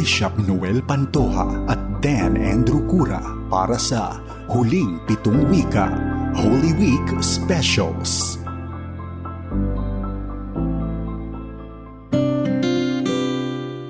Bishop Noel Pantoja at Dan Andrew Cura para sa Huling Pitong Wika, Holy Week Specials.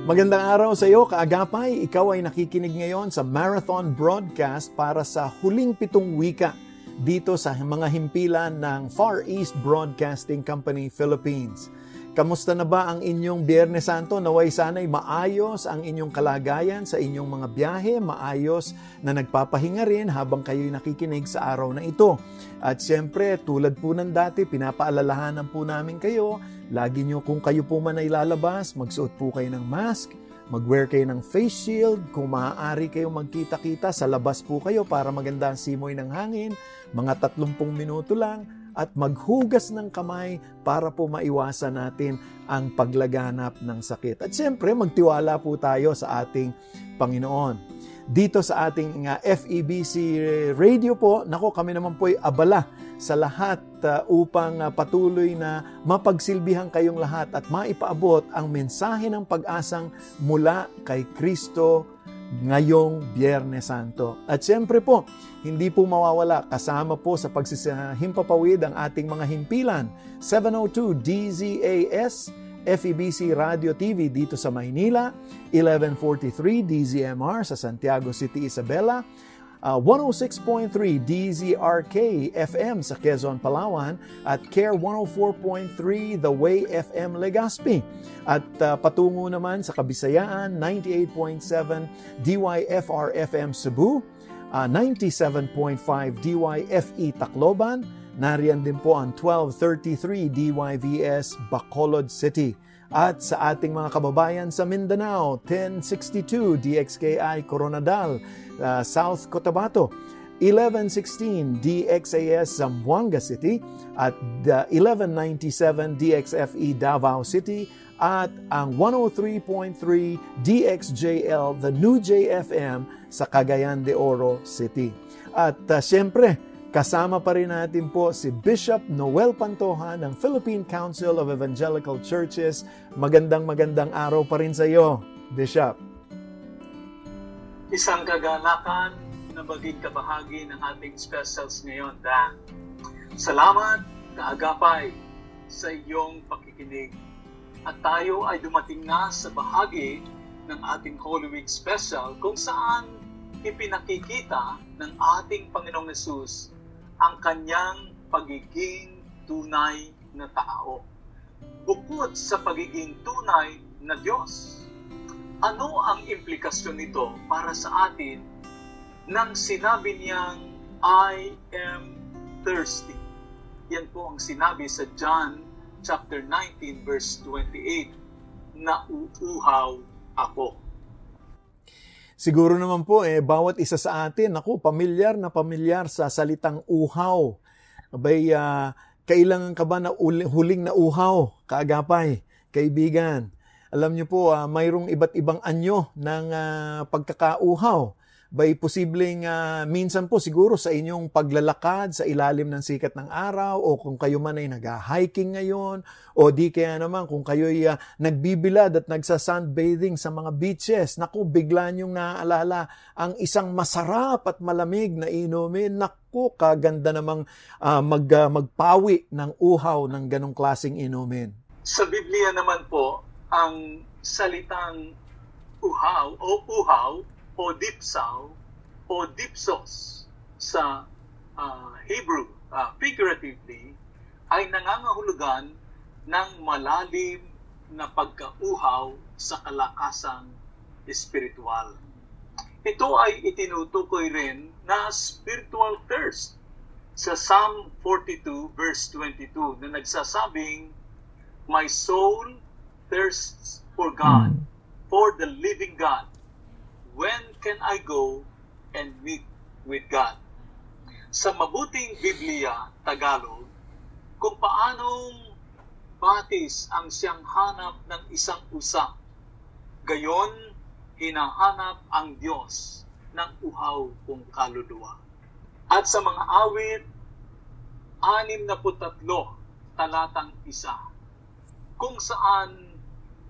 Magandang araw sa iyo, kaagapay. Ikaw ay nakikinig ngayon sa marathon broadcast para sa huling pitong wika dito sa mga himpilan ng Far East Broadcasting Company Philippines. Kamusta na ba ang inyong Biyernes Santo? Naway sana'y maayos ang inyong kalagayan sa inyong mga biyahe, maayos na nagpapahinga rin habang kayo'y nakikinig sa araw na ito. At siyempre, tulad po ng dati, pinapaalalahanan po namin kayo, lagi nyo kung kayo po man ay lalabas, magsuot po kayo ng mask, mag-wear kayo ng face shield, kung maaari kayo magkita-kita, sa labas po kayo para maganda ang simoy ng hangin, mga 30 minuto lang, at maghugas ng kamay para po maiwasan natin ang paglaganap ng sakit. At siyempre, magtiwala po tayo sa ating Panginoon. Dito sa ating uh, FEBC radio po, nako kami naman po ay abala sa lahat uh, upang uh, patuloy na mapagsilbihan kayong lahat at maipaabot ang mensahe ng pag-asang mula kay Kristo ngayong Biyernes Santo. At siyempre po, hindi po mawawala kasama po sa pagsihimpapawid ang ating mga himpilan. 702 DZAS, FEBC Radio TV dito sa Maynila, 1143 DZMR sa Santiago City, Isabela, uh, 106.3 DZRK FM sa Quezon, Palawan at Care 104.3 The Way FM Legazpi. At uh, patungo naman sa Kabisayaan 98.7 DYFR FM Cebu, uh, 97.5 DYFE Tacloban, Nariyan din po ang 1233 DYVS Bacolod City. At sa ating mga kababayan sa Mindanao, 1062 DXKI Coronadal, uh, South Cotabato, 1116 DXAS Zamboanga City at uh, 1197 DXFE Davao City at ang 103.3 DXJL The New JFM sa Cagayan de Oro City. At uh, siyempre, Kasama pa rin natin po si Bishop Noel Pantoja ng Philippine Council of Evangelical Churches. Magandang magandang araw pa rin sa iyo, Bishop. Isang kagalakan na maging kabahagi ng ating specials ngayon, Dan. Salamat, kaagapay, sa iyong pakikinig. At tayo ay dumating na sa bahagi ng ating Holy Week special kung saan ipinakikita ng ating Panginoong Yesus ang kanyang pagiging tunay na tao. Bukod sa pagiging tunay na Diyos, ano ang implikasyon nito para sa atin nang sinabi niyang, I am thirsty? Yan po ang sinabi sa John chapter 19 verse 28, na uuhaw ako. Siguro naman po, eh, bawat isa sa atin, ako, pamilyar na pamilyar sa salitang uhaw. Abay, uh, kailangan ka ba na huling na uhaw, kaagapay, kaibigan? Alam niyo po, uh, mayroong iba't ibang anyo ng uh, pagkakauhaw by posibleng uh, minsan po siguro sa inyong paglalakad sa ilalim ng sikat ng araw o kung kayo man ay nag-hiking ngayon o di kaya naman kung kayo ay uh, nagbibilad at nagsa-sunbathing sa mga beaches, naku, bigla niyong naaalala ang isang masarap at malamig na inumin, naku, kaganda namang uh, mag, uh, magpawi ng uhaw ng ganong klasing inumin. Sa Biblia naman po, ang salitang uhaw o uhaw o dipsaw o dipsos sa uh, Hebrew, uh, figuratively, ay nangangahulugan ng malalim na pagkauhaw sa kalakasang espiritual. Ito ay itinutukoy rin na spiritual thirst sa Psalm 42 verse 22 na nagsasabing, My soul thirsts for God, for the living God when can I go and meet with God? Sa mabuting Biblia, Tagalog, kung paanong batis ang siyang hanap ng isang usa, gayon hinahanap ang Diyos ng uhaw kong kaluluwa. At sa mga awit, anim na putatlo, talatang isa, kung saan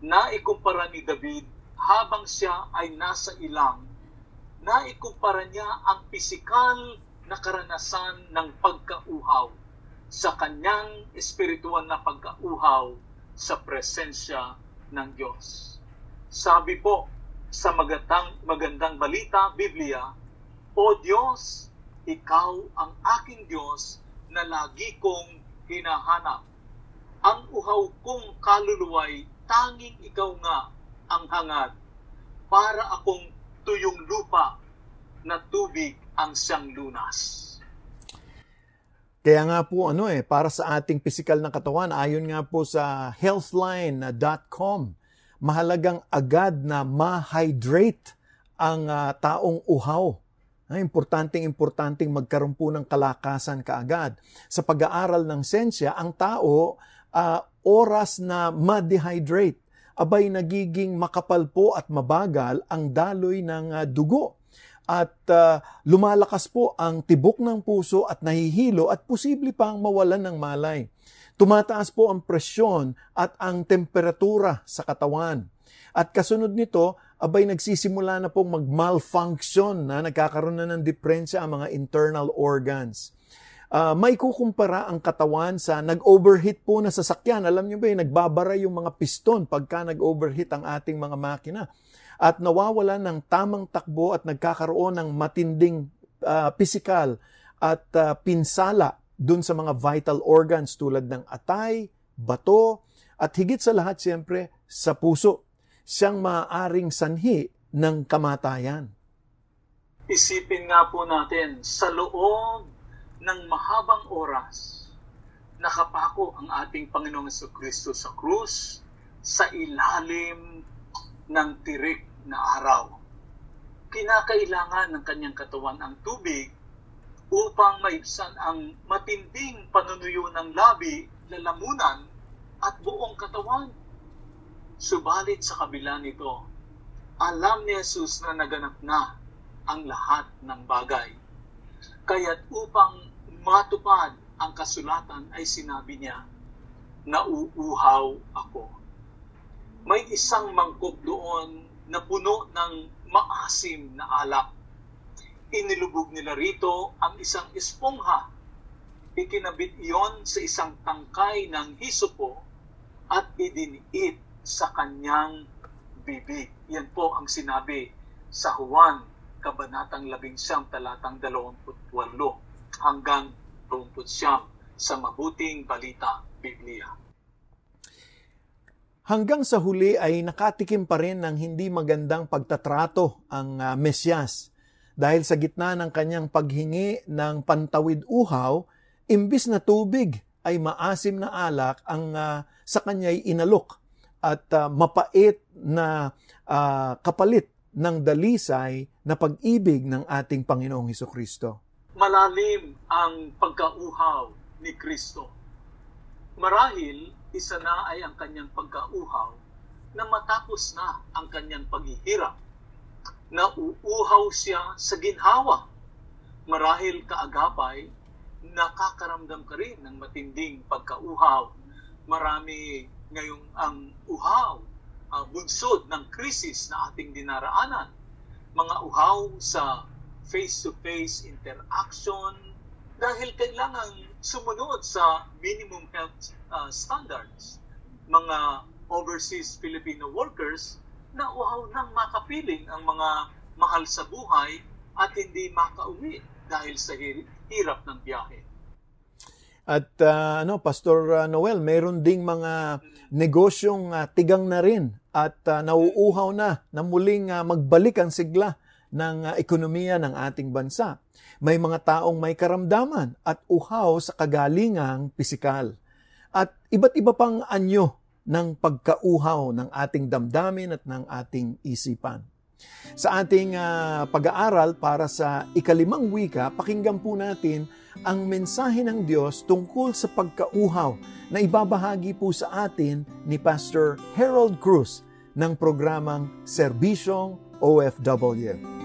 naikumpara ni David habang siya ay nasa ilang, naikumpara niya ang pisikal na karanasan ng pagkauhaw sa kanyang espiritual na pagkauhaw sa presensya ng Diyos. Sabi po sa magandang, magandang balita, Biblia, O Diyos, Ikaw ang aking Diyos na lagi kong hinahanap. Ang uhaw kong kaluluway, tanging Ikaw nga ang hangad, para akong tuyong lupa na tubig ang siyang lunas. Kaya nga po ano eh, para sa ating pisikal na katawan, ayon nga po sa healthline.com, mahalagang agad na ma-hydrate ang ah, taong uhaw. Ah, importanteng importanteng magkaroon po ng kalakasan kaagad. Sa pag-aaral ng sensya, ang tao ah, oras na ma-dehydrate, abay nagiging makapal po at mabagal ang daloy ng ah, dugo at ah, lumalakas po ang tibok ng puso at nahihilo at posible pang mawalan ng malay. Tumataas po ang presyon at ang temperatura sa katawan. At kasunod nito, abay nagsisimula na pong mag-malfunction na nagkakaroon na ng diferensya ang mga internal organs. Ah, may kukumpara ang katawan sa nag-overheat po na sasakyan. Alam niyo ba, yung nagbabara yung mga piston pagka nag-overheat ang ating mga makina. At nawawala ng tamang takbo at nagkakaroon ng matinding ah, pisikal at ah, pinsala dun sa mga vital organs tulad ng atay, bato, at higit sa lahat siyempre sa puso. Siyang maaaring sanhi ng kamatayan. Isipin nga po natin, sa loob ng mahabang oras, nakapako ang ating Panginoong Kristo sa krus sa ilalim ng tirik na araw. Kinakailangan ng kanyang katawan ang tubig upang maibsan ang matinding panunuyo ng labi, lalamunan at buong katawan. Subalit sa kabila nito, alam ni Jesus na naganap na ang lahat ng bagay. Kaya't upang matupad ang kasulatan ay sinabi niya, nauuhaw ako. May isang mangkok doon na puno ng maasim na alak. Inilubog nila rito ang isang espongha. Ikinabit iyon sa isang tangkay ng hisopo at idiniit sa kanyang bibig. Yan po ang sinabi sa Juan, Kabanatang 11, talatang 28 hanggang 29 sa Mabuting Balita, Biblia. Hanggang sa huli ay nakatikim pa rin ng hindi magandang pagtatrato ang ah, Mesyas dahil sa gitna ng kanyang paghingi ng pantawid uhaw, imbis na tubig ay maasim na alak ang ah, sa kanya'y inalok at ah, mapait na ah, kapalit ng dalisay na pag-ibig ng ating Panginoong Heso Kristo. Malalim ang pagkauhaw ni Kristo. Marahil, isa na ay ang kanyang pagkauhaw na matapos na ang kanyang paghihirap. Nauuhaw siya sa ginhawa. Marahil kaagapay, nakakaramdam ka rin ng matinding pagkauhaw. Marami ngayong ang uhaw, ang bunsod ng krisis na ating dinaraanan. Mga uhaw sa face-to-face interaction dahil kailangan sumunod sa minimum health uh, standards. Mga overseas Filipino workers na uhaw nang makapiling ang mga mahal sa buhay at hindi makauwi dahil sa hir- hirap ng biyahe. At ah, ano, Pastor ah, Noel, mayroon ding mga negosyong ah, tigang na rin at ah, nauuhaw na na muling ah, magbalik ang sigla ng ah, ekonomiya ng ating bansa. May mga taong may karamdaman at uhaw sa kagalingang pisikal. At iba't iba pang anyo ng pagkauhaw ng ating damdamin at ng ating isipan. Sa ating ah, pag-aaral para sa ikalimang wika, pakinggan po natin ang mensahe ng Diyos tungkol sa pagkauhaw na ibabahagi po sa atin ni Pastor Harold Cruz ng programang Serbisyong OFW.